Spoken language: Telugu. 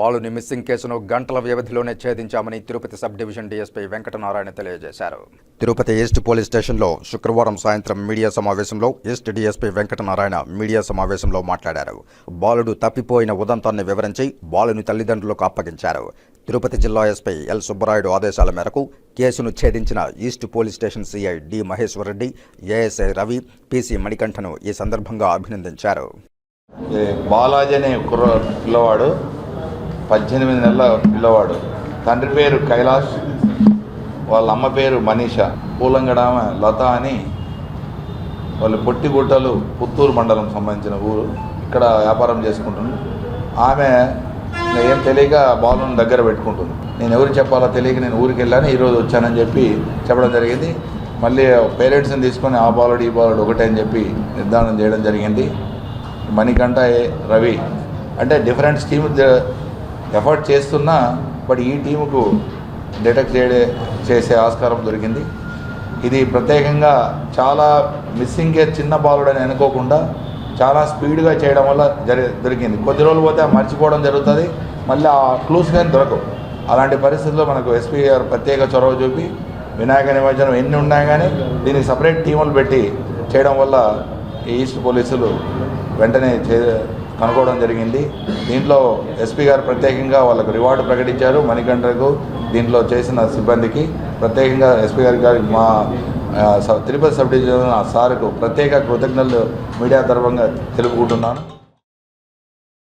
బాలుని మిస్సింగ్ కేసును గంటల వ్యవధిలోనే ఛేదించామని Tirupati sub division DSP Venkatanarayana తెలియజేశారు. తిరుపతి ఈస్ట్ పోలీస్ స్టేషన్లో శుక్రవారం సాయంత్రం మీడియా సమావేశంలో ఈస్ట్ డీఎస్పీ వెంకటనారాయణ మీడియా సమావేశంలో మాట్లాడారు. బాలుడు తప్పిపోయిన ఉదంతాన్ని వివరించి బాలుని తల్లిదండ్రులకు అప్పగించారు. తిరుపతి జిల్లా ఎస్పీ ఎల్ సుబ్బరాయుడు ఆదేశాల మేరకు కేసును ఛేదించిన east police station CI D Maheshwar Reddy ASI Ravi PC మణికంఠను ఈ సందర్భంగా అభినందించారు. బాలాజీ అనే కుర్ర పిల్లవాడు పద్దెనిమిది నెలల పిల్లవాడు. తండ్రి పేరు కైలాష్ వాళ్ళ అమ్మ పేరు మనీష. పూలంగడామ లత అని వాళ్ళు పొట్టిగుట్టలు పుత్తూరు మండలం సంబంధించిన ఊరు. ఇక్కడ వ్యాపారం చేసుకుంటుంది. ఆమె ఏం తెలియక బాలుని దగ్గర పెట్టుకుంటుంది. నేను ఎవరు చెప్పాలో తెలియక నేను ఊరికి వెళ్ళాను ఈరోజు వచ్చానని చెప్పి చెప్పడం జరిగింది. మళ్ళీ పేరెంట్స్ని తీసుకొని ఆ బాలుడు ఈ బాలుడు ఒకటే అని చెప్పి నిర్ధారణ చేయడం జరిగింది. మణికంఠ ఏ రవి. అంటే డిఫరెంట్ స్కీమ్ ఎఫర్ట్ చేస్తున్నా బట్ ఈ టీముకు డిటెక్ట్ చేయడే చేసే ఆస్కారం దొరికింది. ఇది ప్రత్యేకంగా చాలా మిస్సింగ్ కేర్ చిన్న బాలుడని అనుకోకుండా చాలా స్పీడ్గా చేయడం వల్ల జరి దొరికింది. కొద్ది రోజులు పోతే మర్చిపోవడం జరుగుతుంది. మళ్ళీ ఆ క్లూస్ కానీ దొరకవు. అలాంటి పరిస్థితుల్లో మనకు ఎస్పీ గారు ప్రత్యేక చొరవ చూపి వినాయక నిమజ్జనం ఎన్ని ఉన్నా కానీ దీనికి సపరేట్ టీములు పెట్టి చేయడం వల్ల ఈస్ట్ పోలీసులు వెంటనే చే కనుక్కోవడం జరిగింది. దీంట్లో ఎస్పీ గారు ప్రత్యేకంగా వాళ్ళకు రివార్డు ప్రకటించారు. మణికంఠకు దీంట్లో చేసిన సిబ్బందికి ప్రత్యేకంగా ఎస్పీ గారి గారి మా తిరుపతి సబ్ డివిజన్ సార్కు ప్రత్యేక కృతజ్ఞతలు మీడియా తరఫుగా తెలుపుకుంటున్నాను.